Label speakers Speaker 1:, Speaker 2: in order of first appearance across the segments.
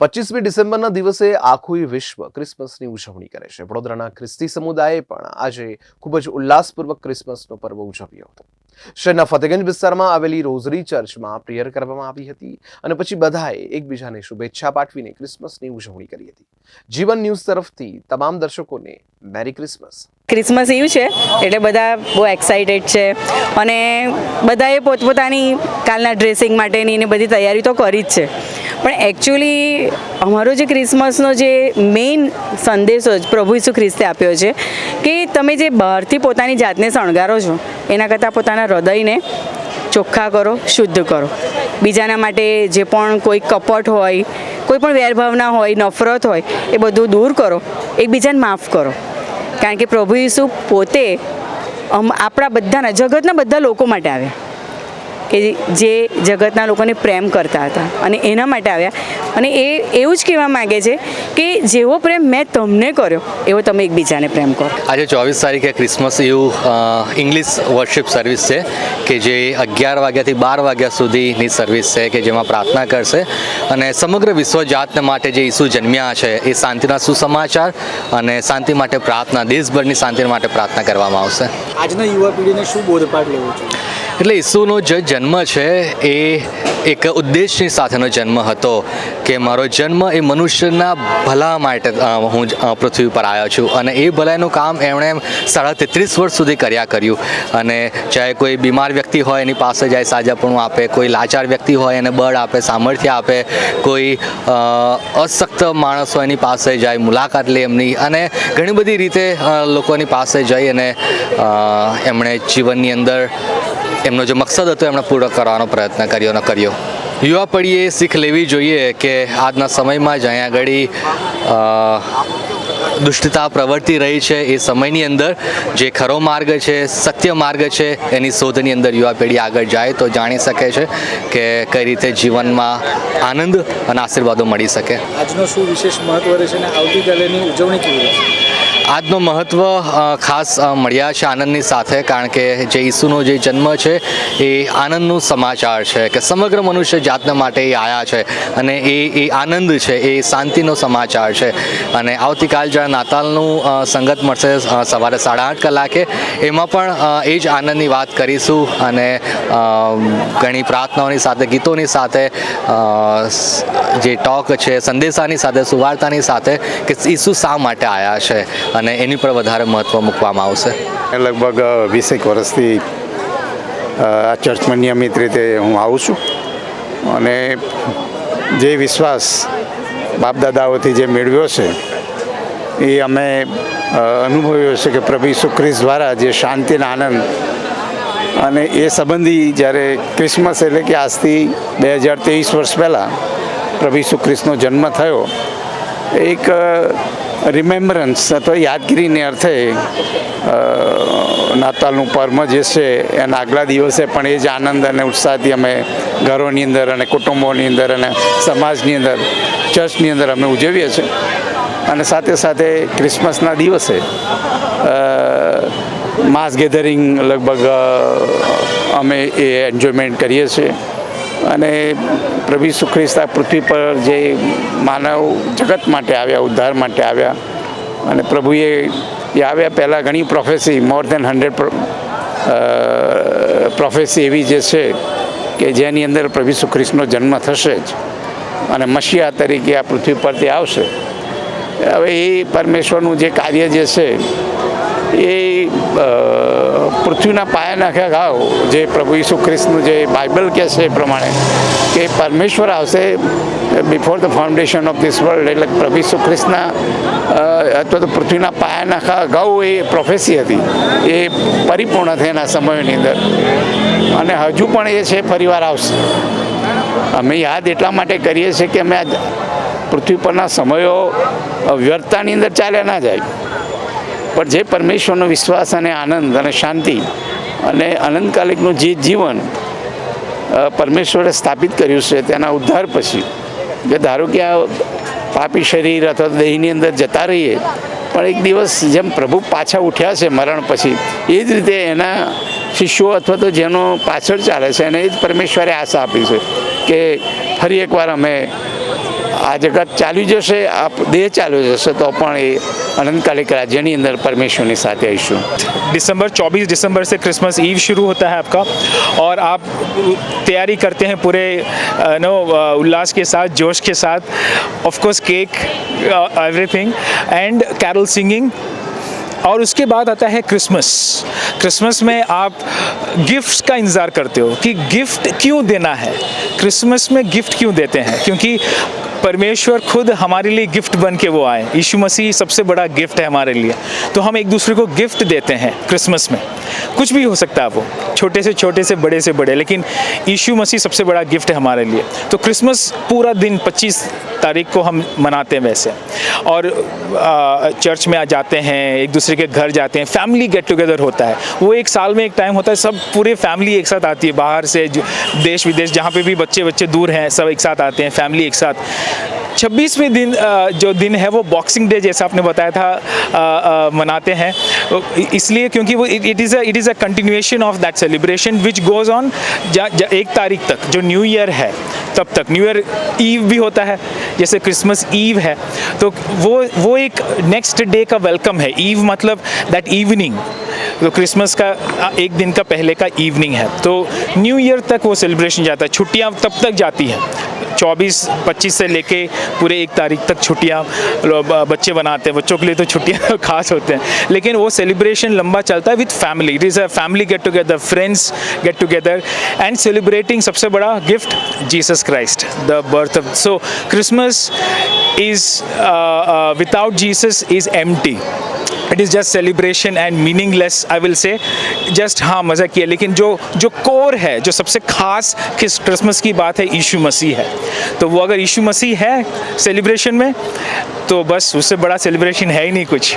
Speaker 1: પચીસમી ડિસેમ્બરના દિવસે આખું વિશ્વ ક્રિસમસની ઉજવણી કરે છે. વડોદરાના ખ્રિસ્તી સમુદાયે પણ આજે ખૂબ જ ઉલ્લાસપૂર્વક ક્રિસમસનો પર્વ ઉજવ્યો હતો. શહેરના ફતેગંજ વિસ્તારમાં આવેલી રોઝરી ચર્ચમાં પ્રેયર કરવામાં આવી હતી અને પછી બધાએ એકબીજાને શુભેચ્છા પાઠવીને ક્રિસમસની ઉજવણી કરી હતી. જીવન ન્યૂઝ તરફથી તમામ દર્શકોને મેરી ક્રિસમસ.
Speaker 2: ક્રિસમસ ઇવ છે, એટલે બધા બહુ એક્સાઇટેડ છે. અને બધાએ પોતપોતાની કાલના ડ્રેસિંગ માટેની ને બધી તૈયારી તો કરી જ છે. પણ એકચ્યુઅલી અમારો જે ક્રિસમસનો જે મેઇન સંદેશો જ પ્રભુ ઈસુ ખ્રિસ્તે આપ્યો છે કે તમે જે બહારથી પોતાની જાતને શણગારો છો, એના કરતાં પોતાના હૃદયને ચોખ્ખા કરો, શુદ્ધ કરો. બીજાના માટે જે પણ કોઈ કપટ હોય, કોઈ પણ વેરભાવના હોય, નફરત હોય, એ બધું દૂર કરો. એકબીજાને માફ કરો. કારણ કે પ્રભુ ઈસુ પોતે આપણા બધાના જગતના બધા લોકો માટે આવ્યા. કે જે જગતના લોકોને પ્રેમ કરતા હતા અને એના માટે આવ્યા. અને એ એવું જ કહેવા માગે છે કે જેવો પ્રેમ મેં તમને કર્યો એવો તમે એકબીજાને પ્રેમ કરો.
Speaker 3: આજે ચોવીસ તારીખે Christmas eve English worship service છે કે જે અગિયાર વાગ્યાથી બાર વાગ્યા સુધીની સર્વિસ છે કે જેમાં પ્રાર્થના કરશે. અને સમગ્ર વિશ્વજાતને માટે જે ઈસુ જન્મ્યા છે એ શાંતિના સુસમાચાર અને શાંતિ માટે પ્રાર્થના દેશભરની શાંતિ માટે પ્રાર્થના કરવામાં આવશે.
Speaker 4: આજના યુવા પેઢીને શું બોધપાઠ લેવો જોઈએ
Speaker 3: એટલે ઈસુનો જે જન્મ છે એ એક ઉદ્દેશની સાથેનો જન્મ હતો કે મારો જન્મ એ મનુષ્યના ભલા માટે હું પૃથ્વી પર આવ્યો છું. અને એ ભલાઈનું કામ એમણે સાડા તેત્રીસ વર્ષ સુધી કર્યા કર્યું. અને ચાહે કોઈ બીમાર વ્યક્તિ હોય, એની પાસે જાય, સાજાપણું આપે, કોઈ લાચાર વ્યક્તિ હોય, એને બળ આપે, સામર્થ્ય આપે, કોઈ અશક્ત માણસ હોય, એની પાસે જાય, મુલાકાત લે એમની. અને ઘણી બધી રીતે લોકોની પાસે જઈ અને એમણે જીવનની અંદર એમનો જે મકસદ હતો એમણે પૂરો કરવાનો પ્રયત્ન કર્યો ન કર્યો. યુવા પેઢીએ શીખ લેવી જોઈએ કે આજના સમયમાં જ અહીંયા આગળ દુષ્ટતા પ્રવર્તી રહી છે એ સમયની અંદર. જે ખરો માર્ગ છે, સત્ય માર્ગ છે, એની શોધની અંદર યુવા પેઢી આગળ જાય તો જાણી શકે છે કે કઈ રીતે જીવનમાં આનંદ અને આશીર્વાદો મળી શકે.
Speaker 4: આજનો શું વિશેષ મહત્વ રહેશે અને આવતીકાલેની ઉજવણી કેવી રહેશે
Speaker 3: આજનો મહત્ત્વ ખાસ મળ્યા છે આનંદની સાથે, કારણ કે જે ઈસુનો જે જન્મ છે, એ આનંદનું સમાચાર છે કે સમગ્ર મનુષ્ય જાતના માટે એ આયા છે અને એ એ આનંદ છે, એ શાંતિનો સમાચાર છે. અને આવતીકાલ જ્યારે નાતાલનું સંગત મળશે સવારે સાડા આઠ કલાકે, એમાં પણ એ જ આનંદની વાત કરીશું અને ઘણી પ્રાર્થનાઓની સાથે, ગીતોની સાથે જે ટોક છે, સંદેશાની સાથે, સુવાર્તાની સાથે કે ઈસુ શા માટે આવ્યા છે અને એની પર વધારે મહત્ત્વ મૂકવામાં આવશે?
Speaker 5: લગભગ વીસેક વર્ષથી આ ચર્ચમાં નિયમિત રીતે હું આવું છું. અને જે વિશ્વાસ બાપદાદાઓથી જે મેળવ્યો છે, એ અમે અનુભવ્યો છે કે પ્રભુ ઈસુ દ્વારા જે શાંતિના આનંદ અને એ સંબંધી જ્યારે ક્રિસમસ એટલે કે આજથી બે હજાર ત્રેવીસ વર્ષ પહેલાં પ્રભુ ઈસુ ખ્રિસ્તનો જન્મ થયો. એક રિમેમ્બરન્સ અથવા યાદગીરીને અર્થે નાતાલનું પર્વ જે છે, એના આગલા દિવસે પણ એ જ આનંદ અને ઉત્સાહથી અમે ઘરોની અંદર અને કુટુંબોની અંદર અને સમાજની અંદર, ચર્ચની અંદર અમે ઉજવીએ છીએ. અને સાથે સાથે ક્રિસમસના દિવસે માસ ગેધરિંગ લગભગ અમે એ એન્જોયમેન્ટ કરીએ છીએ. અને પ્રભુ આ પૃથ્વી પર જે માનવ જગત માટે આવ્યા, ઉદ્ધાર માટે આવ્યા અને પ્રભુએ એ આવ્યા પહેલાં ઘણી પ્રોફેસી મોર દેન હંડ્રેડ પ્રોફેસી એવી જે છે કે જેની અંદર પ્રભુ ઈસુ ખ્રિસ્તનો જન્મ થશે જ અને મશિયા તરીકે આ પૃથ્વી પર તે આવશે. હવે એ પરમેશ્વરનું જે કાર્ય જે છે એ પૃથ્વીના પાયા નાખ્યા ગાવ જે પ્રભુ ઈસુ ખ્રિસ્તનું જે બાઇબલ કહે છે એ પ્રમાણે, કે પરમેશ્વર આવશે before the foundation of this world એટલે પ્રભુ ઈસુ ખ્રિસ્તના અથવા તો પૃથ્વીના પાયા નાખા અગાઉ એ પ્રોફેસી હતી. એ પરિપૂર્ણ થઈ એના સમયની અંદર. અને હજુ પણ એ છે ફરીવાર આવશે. અમે યાદ એટલા માટે કરીએ છીએ કે અમે પૃથ્વી પરના સમયો વ્યર્થતાની અંદર ચાલ્યા ના જાય. પણ જે પરમેશ્વરનો વિશ્વાસ અને આનંદ અને શાંતિ અને અનંતકાલિકનું જે જીવન પરમેશ્વરે સ્થાપિત કર્યું છે તેના ઉદ્ધાર પછી કે ધારો કે આ પાપી શરીર અથવા દેહની અંદર જતા રહીએ, પણ એક દિવસ જેમ પ્રભુ પાછા ઉઠ્યા છે મરણ પછી, એ જ રીતે એના શિષ્યો અથવા તો જેનો પાછળ ચાલે છે, એને એ જ પરમેશ્વરે આશા આપી છે કે ફરી એકવાર અમે આ જગત ચાલ્યું જશે આ દેહ ચાલ્યો જશે તો પણ એ અનંતકાલિક રાજ્યની અંદર પરમેશ્વરની સાથે આવીશું
Speaker 4: दिसंबर 24 दिसंबर से क्रिसमस ईव शुरू होता है आपका और आप तैयारी करते हैं पूरे नो उल्लास के साथ जोश के साथ of course cake everything and carol singing और उसके बाद आता है क्रिसमस क्रिसमस में आप गिफ्ट्स का इंतज़ार करते हो कि गिफ्ट क्यों देना है क्रिसमस में गिफ्ट क्यों देते हैं क्योंकि परमेश्वर खुद हमारे लिए गिफ्ट बन के वो आए। यीशु मसीह सबसे बड़ा गिफ्ट है हमारे लिए। तो हम एक दूसरे को गिफ्ट देते हैं क्रिसमस में। कुछ भी हो सकता है वो, छोटे से छोटे से, बड़े से बड़े, लेकिन यीशु मसीह सबसे बड़ा गिफ्ट है हमारे लिए। तो क्रिसमस पूरा दिन 25 तारीख को हम मनाते हैं वैसे। और चर्च में आ जाते हैं, एक दूसरे के घर जाते हैं, फैमिली गेट टुगेदर होता है। वो एक साल में एक टाइम होता है, सब पूरे फैमिली एक साथ आती है, बाहर से देश विदेश जहाँ पे भी बच्चे बच्चे दूर हैं, सब एक साथ आते हैं, फैमिली एक साथ। छब्बीसवें दिन जो दिन है वो बॉक्सिंग डे जैसा आपने बताया था मनाते हैं। इसलिए क्योंकि वो it is it is a continuation of that celebration which goes on एक तारीख तक, जो न्यू ईयर है, तब तक। न्यू ईयर ईव भी होता है, जैसे क्रिसमस ईव है। तो वो वो एक नेक्स्ट डे का वेलकम है। ईव मतलब दैट इवनिंग तो क्रिसमस का एक दिन का पहले का इवनिंग है। तो न्यू ईयर तक वो सेलिब्रेशन जाता है। छुट्टियाँ तब तक जाती हैं। 24 25 से लेके पूरे एक तारीख तक छुट्टियाँ बच्चे बनाते हैं, बच्चों के लिए तो छुट्टियाँ खास होते हैं। लेकिन वो सेलिब्रेशन लंबा चलता है with family it is a family get together friends get together and celebrating सबसे बड़ा gift Jesus Christ the birth of so Christmas is without Jesus is empty it is just celebration and meaningless I will say just हाँ मज़ा किया लेकिन जो जो core है जो सबसे खास किस क्रिसमस की बात है यीशु मसीह है तो वो अगर यीशु मसीह है सेलिब्रेशन में तो बस उससे बड़ा सेलिब्रेशन है ही नहीं कुछ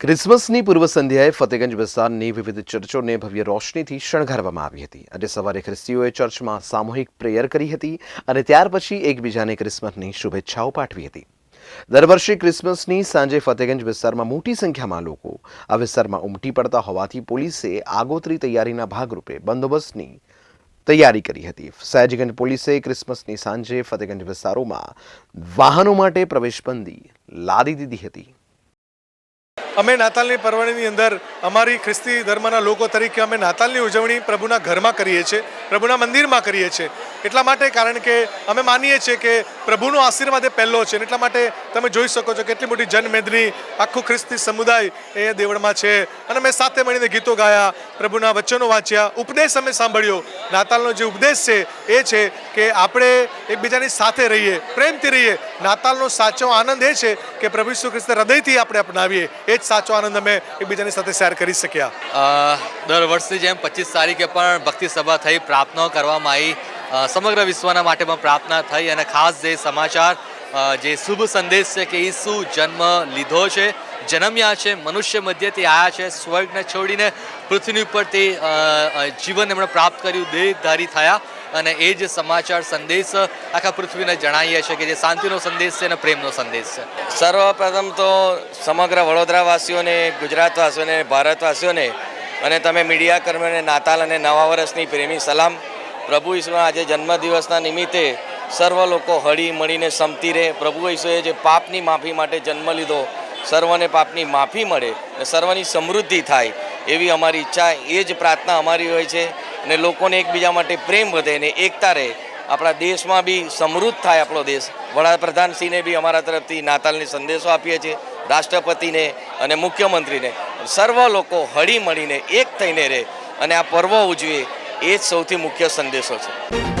Speaker 1: ક્રિસમસની પૂર્વ સંધ્યાએ ફતેગંજ વિસ્તારની વિવિધ ચર્ચોને ભવ્ય રોશનીથી શણગારવામાં આવી હતી અને સવારે ખ્રિસ્તીઓએ ચર્ચમાં સામૂહિક પ્રેયર કરી હતી અને ત્યાર પછી એકબીજાને ક્રિસમસની શુભેચ્છાઓ પાઠવી હતી દર વર્ષે ક્રિસમસની સાંજે ફતેગંજ વિસ્તારમાં મોટી સંખ્યામાં લોકો આ વિસ્તારમાં ઉમટી પડતા હોવાથી પોલીસે આગોતરી તૈયારીના ભાગરૂપે બંદોબસ્તની તૈયારી કરી હતી. સયાજીગંજ પોલીસે ક્રિસમસની સાંજે ફતેગંજ વિસ્તારોમાં વાહનો માટે પ્રવેશબંધી લાદી દીધી હતી.
Speaker 6: અમે નાતાલની પર્વની અંદર અમારી ખ્રિસ્તી ધર્મના લોકો તરીકે અમે નાતાલની ઉજવણી પ્રભુના ઘરમાં કરીએ છીએ, પ્રભુના મંદિરમાં કરીએ છીએ. એટલા માટે, કારણ કે અમે માનીએ છીએ કે પ્રભુનો આશીર્વાદ એ પહેલો છે એટલા માટે તમે જોઈ શકો છો કેટલી મોટી જનમેદની આખું ખ્રિસ્તી સમુદાય એ દેવળમાં છે. અને અમે સાથે મળીને ગીતો ગાયા, પ્રભુના વચનો વાંચ્યા, ઉપદેશ અમે સાંભળ્યો. નાતાલનો જે ઉપદેશ છે એ છે કે આપણે એકબીજાની સાથે રહીએ, પ્રેમથી રહીએ. નાતાલનો સાચો આનંદ એ છે કે પ્રભુ ઈસુ ખ્રિસ્ત હૃદયથી આપણે અપનાવીએ. એ જ સાચો આનંદ અમે એકબીજાની સાથે શેર કરી શક્યા.
Speaker 3: દર વર્ષની જેમ પચીસ તારીખે પણ ભક્તિ સભા થઈ, પ્રાર્થનાઓ કરવામાં આવી. સમગ્ર વિશ્વના માટે પણ પ્રાર્થના થઈ અને ખાસ જે સમાચાર જે શુભ સંદેશ છે કે ઈસુ જન્મ લીધો છે, જન્મ્યા છે, મનુષ્ય મધ્યથી આવ્યા છે, સ્વર્ગને છોડીને પૃથ્વીની ઉપર તે જીવન એમણે પ્રાપ્ત કર્યું, દેહધારી થયા અને એ જ સમાચાર, સંદેશ આખા પૃથ્વીને જણાવીએ છીએ કે જે શાંતિનો સંદેશ છે અને પ્રેમનો સંદેશ છે.
Speaker 7: સર્વપ્રથમ તો સમગ્ર વડોદરાવાસીઓને, ગુજરાતવાસીઓને, ભારતવાસીઓને અને તમે મીડિયા કર્મીઓને, નાતાલ અને નવા વર્ષની પ્રેમી સલામ પ્રભુ ઈશ્વરના આજે જન્મદિવસના નિમિત્તે સર્વ લોકો હળી મળીને સમતી રહે. પ્રભુ ઈશ્વરે જે પાપની માફી માટે જન્મ લીધો, સર્વને પાપની માફી મળે અને સર્વની સમૃદ્ધિ થાય એવી અમારી ઈચ્છા. એ જ પ્રાર્થના અમારી હોય છે અને લોકોને એકબીજા માટે પ્રેમ વધે અને એકતા રહે. આપણા દેશમાં બી સમૃદ્ધ થાય આપણો દેશ. વડાપ્રધાનશ્રીને બી અમારા તરફથી નાતાલની સંદેશો આપીએ છીએ, રાષ્ટ્રપતિને અને મુખ્યમંત્રીને. સર્વ લોકો હળી મળીને એક થઈને રહે અને આ પર્વ ઉજવે એ જ સૌથી મુખ્ય સંદેશો છે.